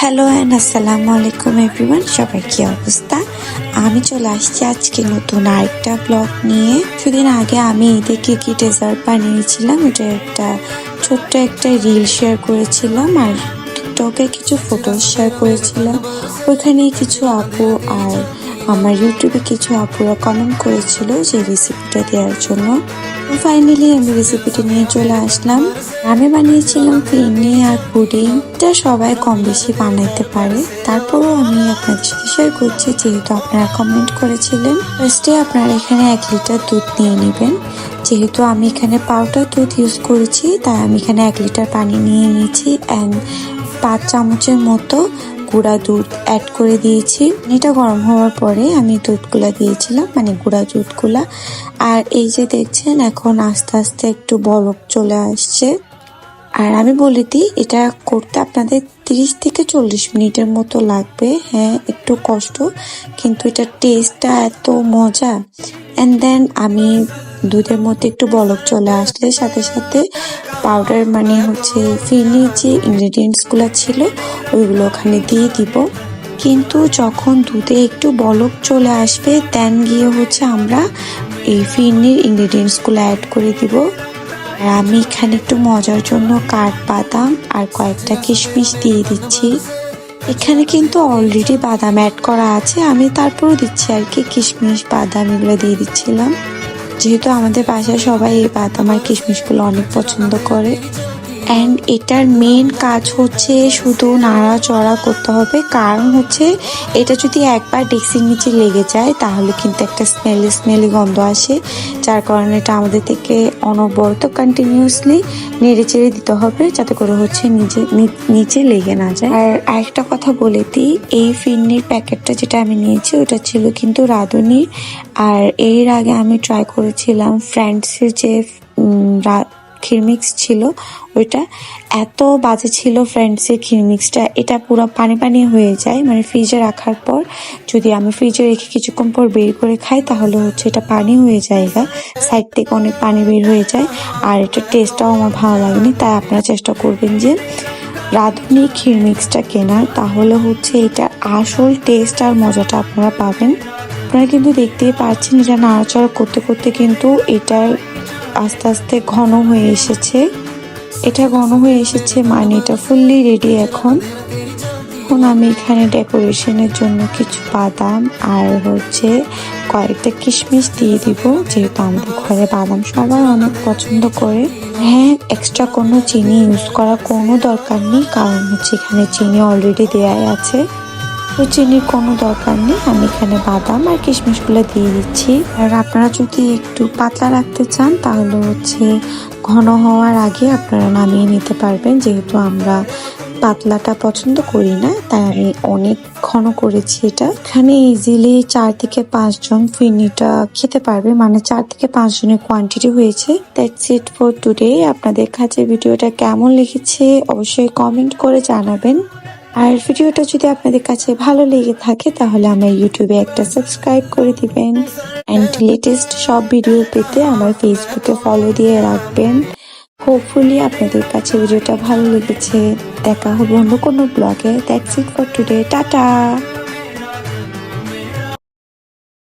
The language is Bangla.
হ্যালো অ্যান্ড আসসালামু আলাইকুম এভরিওয়ান সবাই কি অবস্থা? আমি চলে আসছি আজকে নতুন আরেকটা ব্লগ নিয়ে। কিছুদিন আগে আমি ঈদে কি ডেজার্ট বানিয়েছিলাম এটা একটা ছোট্ট একটা রিল শেয়ার করেছিলাম আর টিকটকে কিছু ফটো শেয়ার করেছিলাম। ওইখানে কিছু আপু আর আমার ইউটিউবে কিছু আপুরা কমেন্ট করেছিল যে রেসিপিটা দেওয়ার জন্য। ফাইনালি আমি রেসিপিটি নিয়ে চলে আসলাম। আমি বানিয়েছিলাম ফিরনি আর পুডিং। এটা সবাই কম বেশি বানাইতে পারে। তারপরও আমি আপনাদের সাথে শেয়ার করছি, যেহেতু আপনারা কমেন্ট করেছিলেন। ফার্স্টে আপনারা এখানে এক লিটার দুধ নিয়ে নেবেন। যেহেতু আমি এখানে পাউডার দুধ ইউজ করেছি, তাই আমি এখানে এক লিটার পানি নিয়ে নিয়েছি। অ্যান্ড পাঁচ চামচের মতো গুঁড়া দুধ অ্যাড করে দিয়েছি। এটা গরম হওয়ার পরে আমি দুধগুলা দিয়েছিলাম মানে গুঁড়া দুধগুলা। আর এই যে দেখছেন, এখন আস্তে আস্তে একটু বরফ চলে আসছে। আর আমি বলে দিই, এটা করতে আপনাদের তিরিশ থেকে চল্লিশ মিনিটের মতো লাগবে। হ্যাঁ একটু কষ্ট, কিন্তু এটা টেস্টটা এত মজা। অ্যান্ড দেন আমি দুধের মধ্যে একটু বলক চলে আসলে সাথে সাথে পাউডার মানে হচ্ছে ফিরনির যে ইনগ্রিডিয়েন্টসগুলো ছিল, ওইগুলো ওখানে দিয়ে দিব। কিন্তু যখন দুধে একটু বলক চলে আসবে দেন গিয়ে হচ্ছে আমরা এই ফিরনির ইনগ্রিডিয়েন্টসগুলো অ্যাড করে দিব। আর আমি এখানে একটু মজার জন্য কাঠ বাদাম আর কয়েকটা কিশমিশ দিয়ে দিচ্ছি। এখানে কিন্তু অলরেডি বাদাম অ্যাড করা আছে, আমি তারপরও দিচ্ছি আর কি, কিশমিশ, বাদাম এগুলো দিয়ে দিচ্ছিলাম। যেহেতু আমাদের বাসায় সবাই এই বাদাম আর কিশমিশগুলো অনেক পছন্দ করে। অ্যান্ড এটার মেন কাজ হচ্ছে শুধু নাড়াচড়া করতে হবে। কারণ হচ্ছে এটা যদি একবার ডেক্সির নিচে লেগে যায়, তাহলে কিন্তু একটা স্মেলি স্মেলি গন্ধ আসে। যার কারণে এটা আমাদের থেকে অনবরত কন্টিনিউসলি নেড়ে চেড়ে দিতে হবে, যাতে করে হচ্ছে নিজে, নি- নিচে লেগে না যায়। আর আরেকটা কথা বলে দিই, এই ফিরনির প্যাকেটটা যেটা আমি নিয়েছি, ওটা ছিল কিন্তু রাঁধুনির। আর এর আগে আমি ট্রাই করেছিলাম ফ্রেন্ডসের যে খিরমিক্স ছিল, ওইটা এত বাজে ছিল ফ্রেন্ডসের খিরমিক্সটা এটা পুরো পানি পানি হয়ে যায়। মানে ফ্রিজে রাখার পর যদি আমি ফ্রিজে রেখে কিছুক্ষণ পর বের করে খাই, তাহলে হচ্ছে এটা পানি হয়ে যায় সাইড থেকে অনেক পানি বের হয়ে যায়। আর এটা টেস্টটাও আমার ভালো লাগেনি, তাই আপনারা চেষ্টা করবেন যে রাঁধুনি ক্ষীর মিক্সটা কেনার। তাহলে হচ্ছে এটা আসল টেস্ট আর মজাটা আপনারা পাবেন। আপনারা কিন্তু দেখতেই পাচ্ছেন এটা নাড়াচাড়া করতে করতে কিন্তু এটার আস্তে আস্তে ঘন হয়ে এসেছে। এটা ঘন হয়ে এসেছে মানে এটা ফুললি রেডি এখন। এখন আমি এখানে ডেকোরেশনের জন্য কিছু বাদাম আর হচ্ছে কয়েকটা কিশমিশ দিয়ে দিব, যেহেতু আমাদের ঘরে বাদাম সবাই অনেক পছন্দ করে। হ্যাঁ এক্সট্রা কোনো চিনি ইউজ করার কোনো দরকার নেই, কারণ হচ্ছে এখানে চিনি অলরেডি দেওয়াই আছে। তো চিনির কোনো দরকার নেই। আমি এখানে বাদাম আর কিশমিশগুলো দিয়ে দিচ্ছি। আর আপনারা যদি একটু পাতলা রাখতে চান, তাহলে হচ্ছে ঘন হওয়ার আগে আপনারা নামিয়ে নিতে পারবেন। যেহেতু আমরা পাতলাটা পছন্দ করি না, তাই আমি অনেক ঘন করেছি এটা। এখানে ইজিলি চার থেকে পাঁচজন ফিরনিটা খেতে পারবে। মানে চার থেকে পাঁচ জনের কোয়ান্টিটি হয়েছে। দ্যাটস ইট ফর টুডে আপনাদের কাছে ভিডিওটা কেমন লেগেছে অবশ্যই কমেন্ট করে জানাবেন। আর ভিডিওটা যদি আপনাদের কাছে ভালো লেগে থাকে, তাহলে আমার ইউটিউবে একটা সাবস্ক্রাইব করে দিবেন। অ্যান্ড লেটেস্ট সব ভিডিও পেতে আমার ফেসবুকে ফলো দিয়ে রাখবেন। হোপফুলি আপনাদের কাছে ভিডিওটা ভালো লেগেছে। দেখা হবে অন্য কোনো ব্লগে that's it for today tata